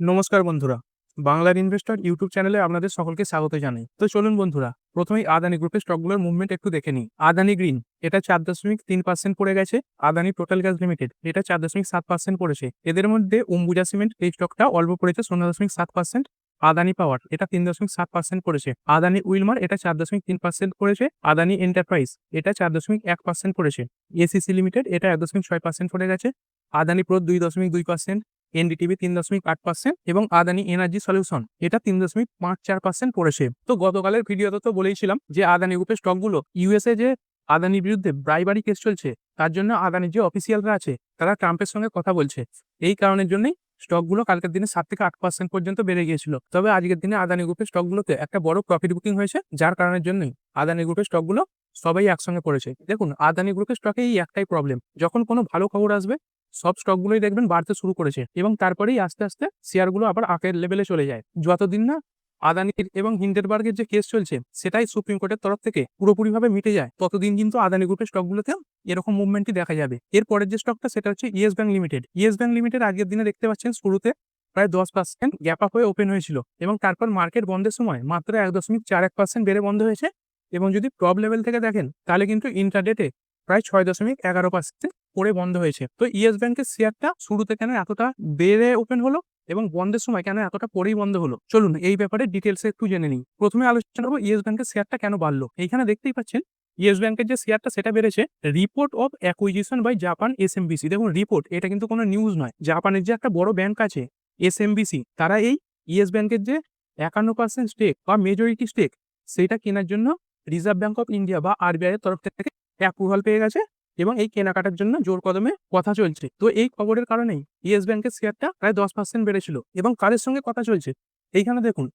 নমস্কার বন্ধুরা। বাংলার ইনভেস্টর ইউটিউব চ্যানেলে আপনাদের সকলকে স্বাগত জানাই। তো চলুন বন্ধুরা, প্রথমেই আদানি গ্রুপের স্টকগুলোর মুভমেন্ট একটু দেখে নিই। আদানি গ্রিন, এটা চার দশমিক তিন পার্সেন্ট পড়ে গেছে। আদানি টোটাল গ্যাস লিমিটেড, এটা চার দশমিক সাত পার্সেন্ট পড়েছে। এদের মধ্যে অম্বুজা সিমেন্ট, এই স্টকটা অল্প পড়েছে, শূন্য দশমিক সাত পার্সেন্ট আদানি পাওয়ার, এটা তিন দশমিক সাত পার্সেন্ট পড়েছে। আদানি উইলমার, এটা চার দশমিক তিন পার্সেন্ট পড়েছে। আদানি এন্টারপ্রাইজ এটা চার দশমিক এক পার্সেন্ট পড়েছে। এসিসি লিমিটেড এটা এক দশমিক ছয় পার্সেন্ট পড়ে গেছে। আদানি প্রো দুই দশমিক দুই পার্সেন্ট এনডিটিভি তিন দশমিক আট পার্সেন্ট এবং আদানি এনার্জি সলিউশন, এটা তিন দশমিক পাঁচ চার পার্সেন্ট পড়েছে। তো গতকালের ভিডিওতে তো বলেইছিলাম যে আদানি গ্রুপের স্টকগুলো ইউএসএ যে আদানির বিরুদ্ধে ব্রাইবারি কেস চলছে, তার জন্য আদানির যে অফিসিয়ালরা আছে, তারা ট্রাম্পের সঙ্গে কথা বলছে। এই কারণের জন্যই স্টকগুলো কালকের দিনে সাত থেকে আট পার্সেন্ট পর্যন্ত বেড়ে গিয়েছিল। তবে আজকের দিনে আদানি গ্রুপের স্টকগুলোতে একটা বড় প্রফিট বুকিং হয়েছে, যার কারণের জন্যই আদানি গ্রুপের স্টকগুলো সবাই একসঙ্গে পড়েছে। দেখুন, আদানি গ্রুপের স্টকে এই একটাই প্রবলেম যখন কোনো ভালো খবর আসবে, সব স্টকগুলোই দেখবেন বাড়তে শুরু করেছে এবং তারপরেই আস্তে আস্তে শেয়ারগুলো আবার আকের লেভেলে চলে যায়। যতদিন না আদানির এবং হিন্ডেরবার্গের যে কেস চলছে, সেটাই সুপ্রিম কোর্টের তরফ থেকে পুরোপুরিভাবে মিটে যায়। ততদিন কিন্তু আদানি গ্রুপের স্টকগুলোতে এরকম মুভমেন্টই দেখা যাবে। এরপরের যে স্টকটা সেটা হচ্ছে Yes Bank Limited. Yes Bank Limited আগের দিনে দেখতে পাচ্ছেন, শুরুতে প্রায় দশ পার্সেন্ট গ্যাপ আপ হয়ে ওপেন হয়েছিল এবং তারপর মার্কেট বন্ধের সময় মাত্র এক দশমিক চার এক পার্সেন্ট বেড়ে বন্ধ হয়েছে। এবং যদি টপ লেভেল থেকে দেখেন, তাহলে কিন্তু ইন্টারডেটে প্রায় ছয় দশমিক এগারো পার্সেন্ট পড়ে বন্ধ হয়েছে। তো ইয়েস ব্যাংকের শেয়ারটা শুরুতে কেন এতটা বেড়ে ওপেন হলো এবং বন্ধের সময় কেন এতটা পরেই বন্ধ হলো? চলুন এই ব্যাপারে ডিটেলসে একটু জেনে নিই। প্রথমে আলোচনা করব ইয়েস ব্যাংকের শেয়ারটা কেন বাড়লো। এইখানে দেখতেই পাচ্ছেন, ইয়েস ব্যাংকের যে শেয়ারটা সেটা বেড়েছে report of acquisition by Japan S SMBC দেখুন রিপোর্ট এটা কিন্তু কোনো নিউজ নয়। জাপানের যে একটা বড় ব্যাংক আছে এস এসএমবিসি তারা এই ইয়েস ব্যাংকের যে একান্ন পার্সেন্ট স্টেক বা মেজরিটি স্টেক সেটা কেনার জন্য রিজার্ভ ব্যাঙ্ক অফ ইন্ডিয়া বা আরবিআই এর তরফ থেকে অ্যাপ্রুভাল পেয়ে গেছে এবং এই কেনাকাটার জন্য জোর কদমে কথা চলছে। তো এই খবরের কারণেই ইয়েস ব্যাংকের শেয়ারটা প্রায় দশ পার্সেন্ট বেড়েছিল এবং কাদের সঙ্গে কথা চলছে। এইখানে দেখুন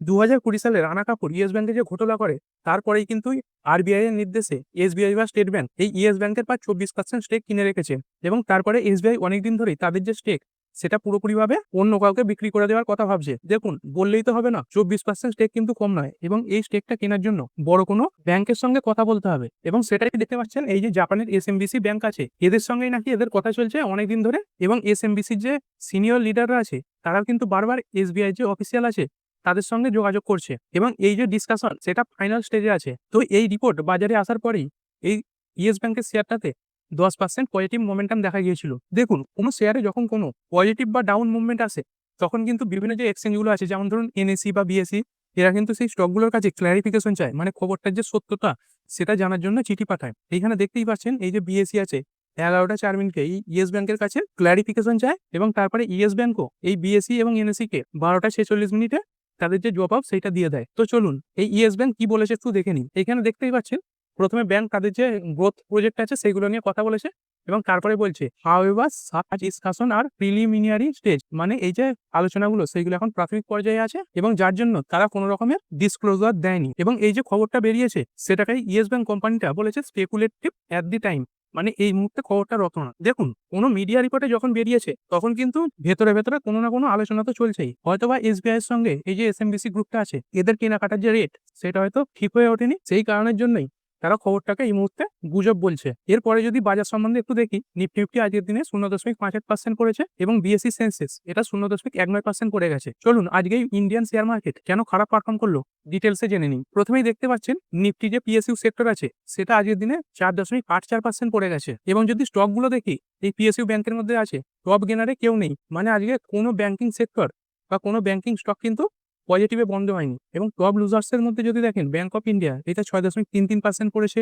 দু হাজার কুড়ি সালে রানা কাপুর ইয়েস ব্যাংকে যে ঘোটালা করে, তারপরেই কিন্তু আরবিআই এর নির্দেশে এসবিআই বা স্টেট ব্যাংক এই ইয়েস ব্যাংকের প্রায় চব্বিশ পার্সেন্ট স্টেক কিনে রেখেছে এবং তারপরে এসবিআই অনেকদিন ধরেই তাদের যে স্টেক সেটা পুরোপুরিভাবে অন্য কাউকে বিক্রি করে দেওয়ার কথা ভাবছে। দেখুন, বললেই তো হবে না, চব্বিশ পার্সেন্ট স্টেক কিন্তু কম নয় এবং এই স্টেকটা কেনার জন্য বড় কোনো ব্যাংকের সঙ্গে কথা বলতে হবে। এবং সেটাই দেখতে পাচ্ছেন, এই যে জাপানের এসএমবিসি ব্যাংক আছে, এদের সঙ্গেই নাকি এদের কথা চলছে অনেকদিন ধরে এবং এসএমবিসির যে সিনিয়র লিডাররা আছে, তারাও কিন্তু বারবার এসবিআই যে অফিসিয়াল আছে, তাদের সঙ্গে যোগাযোগ করছে এবং এই যে ডিসকাশন সেটা ফাইনাল স্টেজে আছে। তো এই রিপোর্ট বাজারে আসার পরেই এই ইয়েস ব্যাংকের শেয়ারটাতে দশ পার্সেন্ট পজিটিভ মোমেন্টাম দেখা গিয়েছিল। দেখুন, কোনো শেয়ারে যখন কোনো পজিটিভ বা ডাউন মুভমেন্ট আসে, তখন কিন্তু বিভিন্ন যে এক্সচেঞ্জগুলো আছে, যেমন ধরুন এনএসি বা বিএসসি এরা কিন্তু সেই স্টকগুলোর কাছে ক্ল্যারিফিকেশন চায়। মানে খবরটার যে সত্যতা, সেটা জানার জন্য চিঠি পাঠায়। এইখানে দেখতেই পাচ্ছেন, এই যে বিএসসি আছে, এগারোটা চার মিনিটে এই ইয়েস ব্যাংকের কাছে ক্ল্যারিফিকেশন চায় এবং তারপরে ইয়েস ব্যাংকও এই বিএসসি এবং এনএসসি কে বারোটা ছেচল্লিশ মিনিটে তাদের যে জবাব সেইটা দিয়ে দেয়। তো চলুন, এই ইয়েস ব্যাংক কি বলেছে একটু দেখে নিন এখানে দেখতেই পাচ্ছেন প্রথমে ব্যাংক তাদের যে গ্রোথ প্রজেক্ট আছে সেগুলো নিয়ে কথা বলেছে এবং তারপরে বলছে হাউএভার সার্চ ডিসকাশন আর প্রিলিমিনারি স্টেজ মানে এই যে আলোচনাগুলো সেইগুলো এখন প্রাথমিক পর্যায়ে আছে এবং যার জন্য তারা কোনো রকমের ডিসক্লোজার দেয়নি এবং এই যে খবরটা বেরিয়েছে সেটাকে ইয়েস ব্যাংক কোম্পানিটা বলেছে স্পেকুলেটিভ অ্যাট দি টাইম মানে এই মুহূর্তে খবরটা রটনা দেখুন, কোনো মিডিয়া রিপোর্টে যখন বেরিয়েছে তখন কিন্তু ভেতরে ভেতরে কোনো না কোনো আলোচনা তো চলছেই। হয়তো বা এসবিআই এর সঙ্গে এই যে এসএমবিসি গ্রুপটা আছে, এদের কেনাকাটার যে রেট সেটা হয়তো ঠিক হয়ে ওঠেনি, সেই কারণের জন্যই তারা খবরটাকে এই মুহূর্তে গুজব বলছে। এরপরে যদি বাজার সম্বন্ধে একটু দেখি নিফটি ফিফটি আজকের দিনে শূন্য দশমিক পাঁচ এক পার্সেন্ট করেছে এবং বিএসসি সেন্সেস এটা শূন্য দশমিক এক নয় পার্সেন্ট করে গেছে। চলুন আজকে ইন্ডিয়ান শেয়ার মার্কেট কেন খারাপ পারফর্ম করল ডিটেলসে জেনে নিই। প্রথমেই দেখতে পাচ্ছেন, নিফটি যে পিএসইউ সেক্টর আছে, সেটা আজকের দিনে চার দশমিক আট চার পার্সেন্ট পড়ে গেছে। এবং যদি স্টকগুলো দেখি, এই পিএসইউ ব্যাংকের মধ্যে আছে টপ গেনারে কেউ নেই। মানে আজকে কোনো ব্যাংকিং সেক্টর বা কোনো ব্যাংকিং স্টক কিন্তু পজিটিভে বন্ধ হয়নি। এবং টপ লুজার্সের মধ্যে যদি দেখেন ব্যাঙ্ক অফ ইন্ডিয়া এটা ছয় দশমিক তিন তিন পার্সেন্ট পড়েছে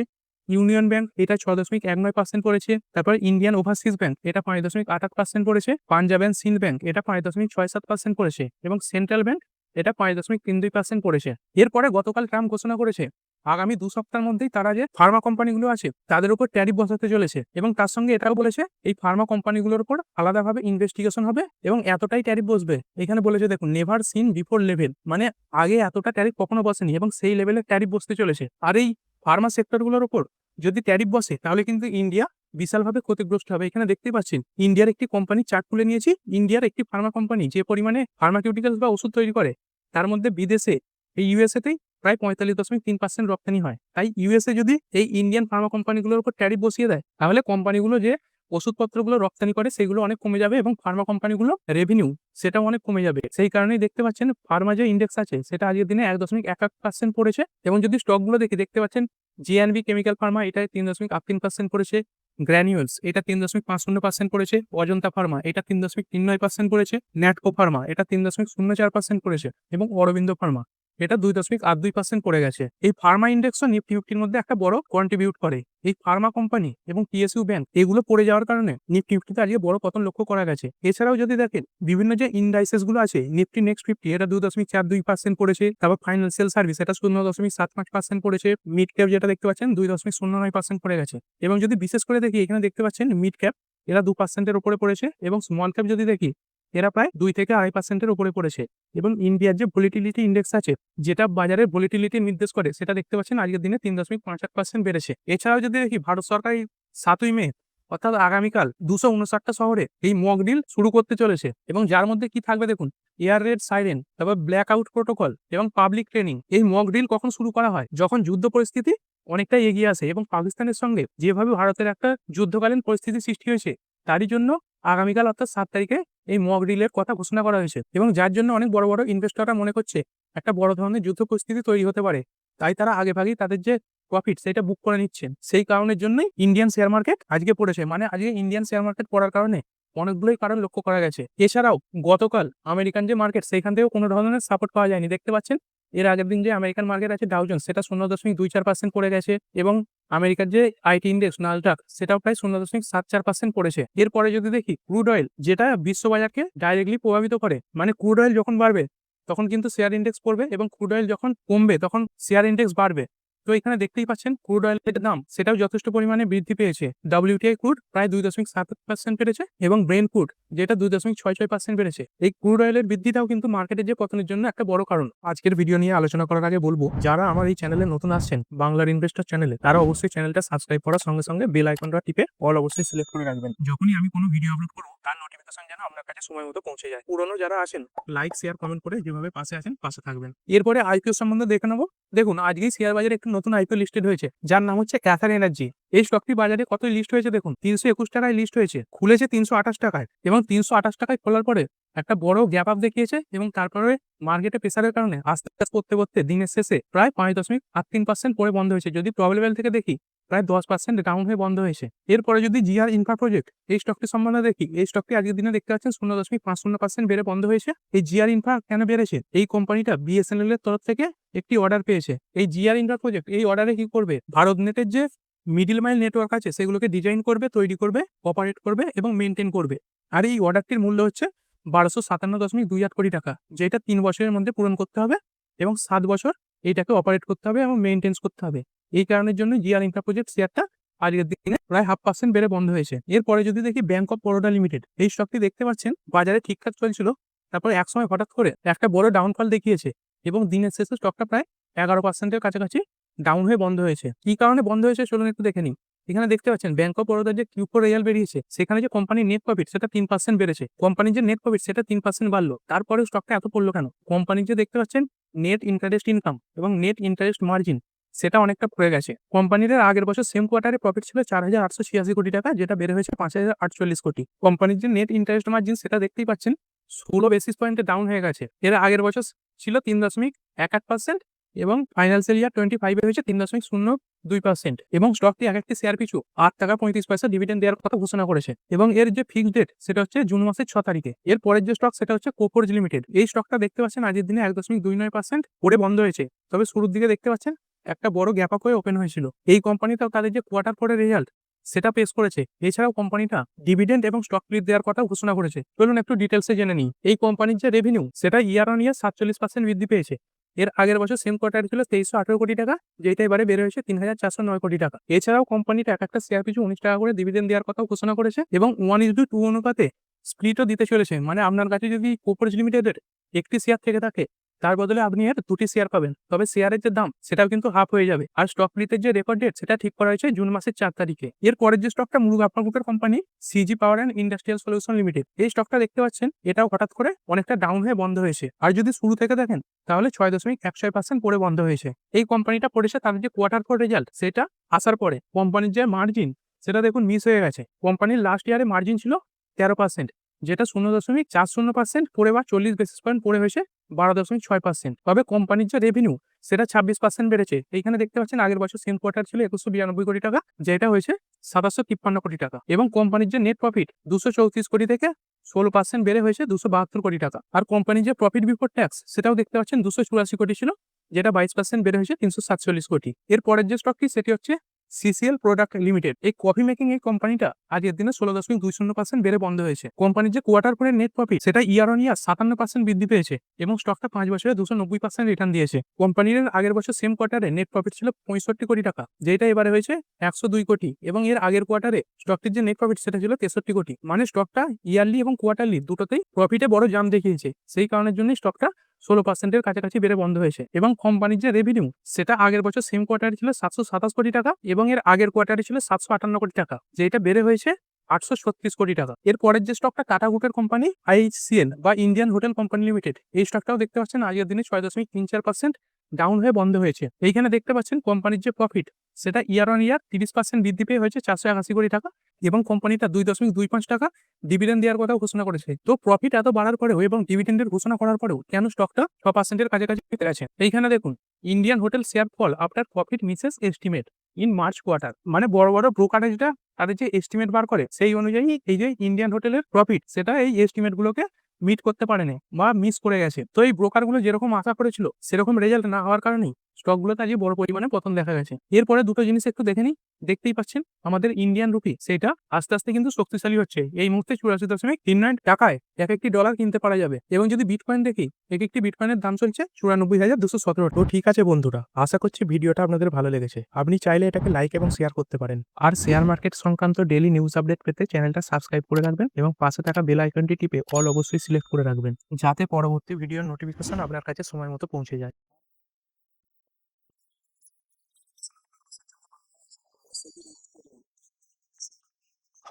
ইউনিয়ন ব্যাঙ্ক এটা ছয় দশমিক এক নয় পার্সেন্ট পড়েছে তারপর ইন্ডিয়ান ওভারসিজ ব্যাঙ্ক এটা পাঁচ দশমিক আট আট পার্সেন্ট পড়েছে পাঞ্জাব অ্যান্ড সিন্ধ ব্যাঙ্ক এটা পাঁচ দশমিক ছয় সাত পার্সেন্ট পড়েছে এবং সেন্ট্রাল ব্যাঙ্ক এটা পাঁচ দশমিক তিন দুই পার্সেন্ট পড়েছে এরপরে গতকাল ট্রাম্প ঘোষণা করেছে আগামী দু সপ্তাহের মধ্যেই তারা যে ফার্মা কোম্পানিগুলো আছে, তাদের উপর ট্যারিফ বসাতে চলেছে এবং তার সঙ্গে এটাও বলেছে, এই ফার্মা কোম্পানিগুলোর উপর আলাদাভাবে ইনভেস্টিগেশন হবে এবং এতটাই ট্যারিফ বসবে। এখানে বলেছে দেখুন নেভার সিন বিফোর লেভেল মানে আগে এতটা ট্যারিফ কখনো বসেনি এবং সেই লেভেলের ট্যারিফ বসতে চলেছে। আর এই ফার্মা সেক্টরগুলোর উপর যদি ট্যারিফ বসে, তাহলে কিন্তু ইন্ডিয়া বিশালভাবে ক্ষতিগ্রস্ত হবে। এখানে দেখতে পাচ্ছেন ইন্ডিয়ার একটি কোম্পানি চার্ট তুলে নিয়েছি ইন্ডিয়ার একটি ফার্মা কোম্পানি যে পরিমাণে ফার্মাকিউটিক্যালস বা ওষুধ তৈরি করে, তার মধ্যে বিদেশে, এই ইউএসএতেই প্রায় পঁয়তাল্লিশ দশমিক তিন পার্সেন্ট রপ্তানি হয়। তাই ইউএসএ যদি এই ইন্ডিয়ান ফার্মা কোম্পানিগুলোর উপর ট্যারিফ বসিয়ে দেয়, তাহলে কোম্পানিগুলো যে ওষুধপত্রগুলো রপ্তানি করে সেগুলো অনেক কমে যাবে এবং ফার্মা কোম্পানিগুলো রেভিনিউ সেটাও অনেক কমে যাবে। সেই কারণেই দেখতে পাচ্ছেন ফার্মা যে ইন্ডেক্স আছে, সেটা আজকের দিনে এক দশমিক এক এক পার্সেন্ট পড়েছে এবং যদি স্টকগুলো দেখি, দেখতে পাচ্ছেন জিএনবি কেমিক্যাল ফার্মা এটা তিন দশমিক আট তিন পার্সেন্ট পড়েছে গ্র্যানিউলস এটা তিন দশমিক পাঁচ শূন্য পার্সেন্ট পড়েছে, অজন্তা ফার্মা এটা তিন দশমিক তিন নয় পার্সেন্ট পড়েছে ন্যাটকো ফার্মা এটা তিন দশমিক শূন্য চার পার্সেন্ট পড়েছে এবং অরবিন্দ ফার্মা এটা দুই দশমিক আট দুই পার্সেন্ট পড়ে গেছে। এই ফার্মা ইন্ডেক্সও নিফটি ফিফটির মধ্যে একটা বড় কন্ট্রিবিউট করে। এই ফার্মা কোম্পানি এবং পিএসইউ ব্যাংক এগুলো পড়ে যাওয়ার কারণে নিফটি ফিফটিতে আজকে বড় পতন লক্ষ্য করা গেছে। এছাড়াও যদি দেখেন, বিভিন্ন যে ইন্ডাইসেসগুলো আছে নিফটি নেক্সট ফিফটি এটা দুই দশমিক চার দুই পার্সেন্ট পড়েছে। তারপর ফাইন্যান্সিয়াল সার্ভিস এটা শূন্য দশমিক সাত পাঁচ পার্সেন্ট পড়েছে। মিড ক্যাপ যেটা দেখতে পাচ্ছেন, দুই দশমিক শূন্য নয় পার্সেন্ট পড়ে গেছে। এবং যদি বিশেষ করে দেখি, এখানে দেখতে পাচ্ছেন মিড ক্যাপ এরা দু পার্সেন্টের উপরে পড়েছে। এবং স্মল ক্যাপ যদি দেখি এরা প্রায় দুই থেকে আড়াই পার্সেন্টের উপরে পড়েছে এবং ইন্ডিয়ার যে ভলিটিলিটি ইন্ডেক্স আছে, যেটা বাজারের ভলিটিলিটি নির্দেশ করে, সেটা দেখতে পাচ্ছেন আজকের দিনে তিন দশমিক পাঁচ আট পার্সেন্ট বেড়েছে। এছাড়াও যদি দেখি ভারত সরকার সাতই মে, অর্থাৎ আগামীকাল দুশো উনষাটটা শহরে এই মক ডিল শুরু করতে চলেছে এবং যার মধ্যে কি থাকবে দেখুন এয়ার রেড সাইরেন তারপর ব্ল্যাক আউট প্রোটোকল এবং পাবলিক ট্রেনিং এই মক ডিল কখন শুরু করা হয়? যখন যুদ্ধ পরিস্থিতি অনেকটাই এগিয়ে আসে এবং পাকিস্তানের সঙ্গে যেভাবে ভারতের একটা যুদ্ধকালীন পরিস্থিতি সৃষ্টি হয়েছে, তারই জন্য আগামীকাল অর্থাৎ সাত তারিখে এই মক ডিলের কথা ঘোষণা করা হয়েছে এবং যার জন্য অনেক বড় বড় ইনভেস্টররা মনে করছে একটা বড় ধরনের যুদ্ধ পরিস্থিতি তৈরি হতে পারে। তাই তারা আগে ভাগেই তাদের যে প্রফিট সেটা বুক করে নিচ্ছেন। সেই কারণের জন্যই ইন্ডিয়ান শেয়ার মার্কেট আজকে পড়েছে। মানে আজকে ইন্ডিয়ান শেয়ার মার্কেট পড়ার কারণে অনেকগুলোই কারণ লক্ষ্য করা গেছে। এছাড়াও গতকাল আমেরিকান যে মার্কেট সেখান থেকেও কোনো ধরনের সাপোর্ট পাওয়া যায়নি। দেখতে পাচ্ছেন এর আগের দিন যে আমেরিকান মার্কেট আছে ডাউজন সেটা শূন্য দশমিক দুই চার পার্সেন্ট পড়ে গেছে এবং আমেরিকার যে আইটি ইন্ডেক্স নালটাক সেটাও প্রায় শূন্য দশমিক সাত চার পার্সেন্ট পড়েছে। এরপরে যদি দেখি ক্রুড অয়েল যেটা বিশ্ববাজারকে ডাইরেক্টলি প্রভাবিত করে মানে ক্রুড অয়েল যখন বাড়বে, তখন কিন্তু শেয়ার ইন্ডেক্স পড়বে এবং ক্রুড অয়েল যখন কমবে, তখন শেয়ার ইন্ডেক্স বাড়বে। তো এখানে দেখতেই পাচ্ছেন ক্রুড অয়েলের দাম সেটাও যথেষ্ট পরিমাণে বৃদ্ধি পেয়েছে। ডাব্লিউটিআই ক্রুড প্রায় দুই দশমিক সাত পার্সেন্ট বেড়েছে এবং ব্রেন ক্রুড যেটা দুই দশমিক ছয় ছয় পার্সেন্ট বেড়েছে। এই ক্রুড অয়েলের বৃদ্ধিটাও কিন্তু মার্কেটের যে পতনের জন্য একটা বড় কারণ। আজকের ভিডিও নিয়ে আলোচনা করার আগে বলব, যারা আমার এই চ্যানেলে নতুন আসছেন বাংলার ইনভেস্টর চ্যানেলে তারা অবশ্যই চ্যানেলটা সাবস্ক্রাইব করার সঙ্গে সঙ্গে বেল আইকনটা টিপে অল অবশ্যই সিলেক্ট করে রাখবেন। যখনই আমি কোনো ভিডিও আপলোড করব, তার নোটিফিকেশন যেন আপনার কাছে সময় মতো পৌঁছে যায়। পুরনো যারা আসেন লাইক শেয়ার কমেন্ট করে যেভাবে পাশে আছেন, পাশে থাকবেন। এরপরে আইপিও সম্বন্ধে দেখে নেব। দেখুন, আজকেই শেয়ার বাজারে একটি নতুন আইপিও লিস্টেড হয়েছে, যার নাম হচ্ছে ক্যাথার এনার্জি এই স্টকটি বাজারে কত লিস্ট হয়েছে দেখুন? তিনশো একুশ টাকায় লিস্ট হয়েছে, খুলেছে তিনশো আঠাশ টাকায় এবং তিনশো আঠাশ টাকায় খোলার পরে একটা বড় গ্যাপ আপ দেখিয়েছে এবং তারপরে মার্কেটে প্রেসারের কারণে আস্তে আস্তে করতে করতে দিনের শেষে প্রায় পাঁচ দশমিক আট তিন পার্সেন্ট পরে বন্ধ হয়েছে। যদি প্রবলেবেল থেকে দেখি প্রায় দশ পার্সেন্ট ডাউন হয়ে বন্ধ হয়েছে। এরপরে যদি জিআর ইনফ্রা প্রজেক্ট এই স্টকটি সম্বন্ধে দেখি, এই স্টকটি আজকের দিনে দেখতে পাচ্ছেন শূন্য দশমিক পাঁচ শূন্য পার্সেন্ট বেড়ে বন্ধ হয়েছে। এই জিআর ইনফ্রা কেন বেড়েছে? এই কোম্পানিটা বিএসএনএল এর তরফ থেকে একটি অর্ডার পেয়েছে। এই জিআর ইনফ্রা প্রজেক্ট এই অর্ডারে কি করবে? ভারত নেটের যে মিডিল মাইল নেটওয়ার্ক আছে, সেগুলোকে ডিজাইন করবে, তৈরি করবে অপারেট করবে এবং মেনটেন করবে। আর এই অর্ডারটির মূল্য হচ্ছে বারোশো সাতান্ন দশমিক দুই আট কোটি টাকা, যেটা তিন বছরের মধ্যে পূরণ করতে হবে এবং সাত বছর এইটাকে অপারেট করতে হবে এবং মেনটেন্স করতে হবে। এই কারণের জন্য জিআর ইনফ্রা প্রজেক্ট শেয়ারটা আজকের দিনে প্রায় হাফ পার্সেন্ট বেড়ে বন্ধ হয়েছে। এরপরে যদি দেখি ব্যাংক অফ বরোডা লিমিটেড এই স্টকটি দেখতে পাচ্ছেন, বাজারে ঠিকঠাক চলছিল। তারপর এক সময় হঠাৎ করে একটা বড় ডাউনফল দেখিয়েছে এবং দিনের শেষে স্টকটা প্রায় এগারো পার্সেন্টের কাছাকাছি ডাউন হয়ে বন্ধ হয়েছে। কি কারণে বন্ধ হয়েছে, চলুন একটু দেখে নিই। এখানে দেখতে পাচ্ছেন ব্যাংক অফ বরোদার যে কিউপো রেজাল্ট বেরিয়েছে, সেখানে যে কোম্পানির নেট প্রফিট সেটা তিন পার্সেন্ট বেড়েছে। কোম্পানির যে নেট প্রফিট সেটা তিন পার্সেন্ট বাড়লো। তারপরে স্টকটা এত পড়ল কেন? কোম্পানির যে দেখতে পাচ্ছেন নেট ইন্টারেস্ট ইনকাম এবং নেট ইন্টারেস্ট মার্জিন সেটা অনেকটা পড়ে গেছে। কোম্পানির আগের বছর সেম কোয়ার্টারে প্রফিট ছিল চার হাজার আটশো ছিয়াশি কোটি টাকা, যেটা বেড়ে হয়েছে পাঁচ হাজার আটচল্লিশ কোটি। কোম্পানির যে নেট ইন্টারেস্ট মার্জিন সেটা দেখতেই পাচ্ছেন, ষোলো বেসিস পয়েন্টে ডাউন হয়ে গেছে। এর আগের বছর ছিল তিন দশমিক এক আট পার্সেন্ট এবং ফাইন্যান্সিয়াল ইয়ার টোয়েন্টি ফাইভে হয়েছে তিন দশমিক শূন্য দুই পার্সেন্ট এবং স্টকটি এক একটি শেয়ার পিছু আট টাকা পঁয়ত্রিশ পয়সা ডিভিডেন্ড দেওয়ার কথা ঘোষণা করেছে এবং এর যে ফিক্সড ডেট সেটা হচ্ছে জুন মাসের ছ তারিখে। এর পরের যে স্টক সেটা হচ্ছে কোপোর্জ লিমিটেড এই স্টকটা দেখতে পাচ্ছেন আজের দিনে এক দশমিক দুই নয় পার্সেন্ট পরে বন্ধ হয়েছে। তবে শুরুর দিকে দেখতে পাচ্ছেন একটা বড় গ্যাপ আপ হয়ে ওপেন হয়েছিল। এই কোম্পানিটাও তাদের যে কোয়ার্টার পরে রেজাল্ট সেটা পেশ করেছে। এছাড়াও কোম্পানিটা ডিভিডেন্ড এবং স্টক স্প্লিট দেওয়ার কথা ঘোষণা করেছে। চলুন একটু ডিটেলসে জেনে নিই। এই কোম্পানির যে রেভিনিউ সেটা ইয়ার অন ইয়ার সাতচল্লিশ পার্সেন্ট বৃদ্ধি পেয়েছে। এর আগের বছর সেম কোয়ার্টার ছিল তেইশশো আঠারো কোটি টাকা, যেটা এবারে বেড়ে হয়েছে তিন হাজার চারশো নয় কোটি টাকা। এছাড়াও কোম্পানিটা এক একটা শেয়ার পিছু উনিশ টাকা করে ডিভিডেন্ড দেওয়ার কথা ঘোষণা করেছে এবং ওয়ান ইস টু অনুপাতে স্প্লিটও দিতে চলেছে। মানে আপনার কাছে যদি কোপার্স লিমিটেডের একটি শেয়ার থেকে থাকে তার বদলে আপনি এর দুটি শেয়ার পাবেন। তবে শেয়ারের যে দাম, সেটাও কিন্তু হাফ হয়ে যাবে। আর স্টক প্লিটের যে রেকর্ড ডেট সেটা ঠিক করা হয়েছে জুন মাসের চার তারিখে। এর পরের যে স্টকটা মুরুগ আপনার company CG power and industrial solution limited এই স্টকটা দেখতে পাচ্ছেন, এটাও হঠাৎ করে অনেকটা ডাউন হয়ে বন্ধ হয়েছে। আর যদি শুরু থেকে দেখেন, তাহলে ছয় দশমিক এক ছয় পার্সেন্ট পরে বন্ধ হয়েছে। এই কোম্পানিটা পড়েছে তাদের যে কোয়ার্টার ফোর রেজাল্ট সেটা আসার পরে। কোম্পানির যে মার্জিন সেটা দেখুন মিস হয়ে গেছে। কোম্পানির লাস্ট ইয়ারে মার্জিন ছিল তেরো পার্সেন্ট যেটা শূন্য দশমিক চার শূন্য পার্সেন্ট পরে বা চল্লিশ বেসিস পয়েন্ট পরে হয়েছে বারো দশমিক ছয় পার্সেন্ট তবে কোম্পানির যে রেভিনিউ সেটা ছাব্বিশ পার্সেন্ট বেড়েছে। এইখানে দেখতে পাচ্ছেন আগের বছর সেম কোয়ার্টার ছিল একুশশো বিরানব্বই কোটি টাকা, যেটা হয়েছে সাতাশশো তিপ্পান্ন কোটি টাকা। এবং কোম্পানির যে নেট প্রফিট দুশো চৌত্রিশ কোটি থেকে ষোলো পার্সেন্ট বেড়ে হয়েছে দুশো বাহাত্তর কোটি টাকা। আর কোম্পানির যে প্রফিট বিফোর ট্যাক্স সেটাও দেখতে পাচ্ছেন দুশো চুরাশি কোটি ছিল, যেটা বাইশ পার্সেন্ট বেড়ে হয়েছে তিনশো সাতচল্লিশ কোটি। এর পরের যে স্টকটি সেটি হচ্ছে সিসিএল প্রোডাক্ট লিমিটেড এই কফি মেকিং এই কোম্পানিটা আজকের দিনে ষোলো দশমিক দুই শূন্য পার্সেন্ট বেড়ে বন্ধ হয়েছে। কোম্পানির যে কোয়ার্টার পরে নেট প্রফিট সেটা ইয়ার অন ইয়ার সাতান্ন পার্সেন্ট বৃদ্ধি পেয়েছে এবং স্টকটা পাঁচ বছরে দুশো নব্বই পার্সেন্ট রিটার্ন দিয়েছে। কোম্পানির আগের বছর সেম কোয়ার্টারে নেট প্রফিট ছিল পঁয়ষট্টি কোটি টাকা, যেটা এবারে হয়েছে একশো দুই কোটি এবং এর আগের কোয়ার্টারে স্টকটির যে নেট প্রফিট সেটা ছিল তেষট্টি কোটি। মানে স্টকটা ইয়ারলি এবং কোয়ার্টারলি দুটোতেই প্রফিটে বড় জাম দেখিয়েছে। সেই কারণের জন্য স্টকটা ষোলো পার্সেন্টের কাছাকাছি বেড়ে বন্ধ হয়েছে এবং কোম্পানির যে রেভিনিউ সেটা আগের বছর সেম কোয়ার্টারে ছিল সাতশো সাতাশ কোটি টাকা এবং এর আগের কোয়ার্টারে ছিল সাতশো আটান্ন কোটি টাকা যেটা বেড়ে হয়েছে আটশো ছত্রিশ কোটি টাকা। এর পরের যে স্টকটা টাটা গ্রুপের কোম্পানি আইসিএন বা ইন্ডিয়ান হোটেল কোম্পানি লিমিটেড এই স্টকটাও দেখতে পাচ্ছেন আজকের দিনে ছয় দশমিক তিন চার পার্সেন্ট ডাউন হয়ে বন্ধ হয়েছে। এইখানে দেখতে পাচ্ছেন কোম্পানির যে প্রফিট সেটা ইয়ার অন ইয়ার তিরিশ পার্সেন্ট বৃদ্ধি পেয়ে হয়েছে চারশো একাশি কোটি টাকা এবং কোম্পানিটা দুই দশমিক দুই পাঁচ টাকা ডিভিডেন্ড দেওয়ার কথা ঘোষণা করেছে। তো প্রফিট এত বাড়ার পরেও এবং ডিভিডেন্ডের ঘোষণা করার পরেও কেন স্টকটা ছ পার্সেন্টের কাছাকাছি পেতে গেছে? এইখানে দেখুন Indian hotel share fall after profit misses estimate in March quarter মানে বড় বড় ব্রোকারেজটা তাদের যে এস্টিমেট বার করে, সেই অনুযায়ী এই যে ইন্ডিয়ান হোটেলের প্রফিট সেটা এই এস্টিমেট গুলোকে মিট করতে পারেনি বা মিস করে গেছে। তো এই ব্রোকারগুলো যেরকম আশা করেছিল, সেরকম রেজাল্ট না হওয়ার কারণেই স্টকগুলোতে আজকে বড় পরিমাণে পতন দেখা গেছে। এরপরে দুটো জিনিস একটু দেখে নিই। দেখতেই পাচ্ছেন, আমাদের ইন্ডিয়ান রুপি সেটা আস্তে আস্তে কিন্তু শক্তিশালী হচ্ছে। এই মুহূর্তে চুরাশি দশমিক তিন নাইন টাকায় এক একটি ডলার কিনতে পারা যাবে। এবং যদি বিটকয়েন দেখি এক একটি বিটকয়েনের দাম চলছে চুরানব্বই হাজার দুশো সতেরো। তো ঠিক আছে বন্ধুরা, আশা করছি ভিডিওটা আপনাদের ভালো লেগেছে। আপনি চাইলে এটাকে লাইক এবং শেয়ার করতে পারেন। আর শেয়ার মার্কেট সংক্রান্ত ডেলি নিউজ আপডেট পেতে চ্যানেলটা সাবস্ক্রাইব করে রাখবেন এবং পাশে থাকা বেল আইকনটি টিপে অল অবশ্যই সিলেক্ট করে রাখবেন। যাতে পরবর্তী ভিডিওর নোটিফিকেশন আপনার কাছে সময় মতো পৌঁছে যায়।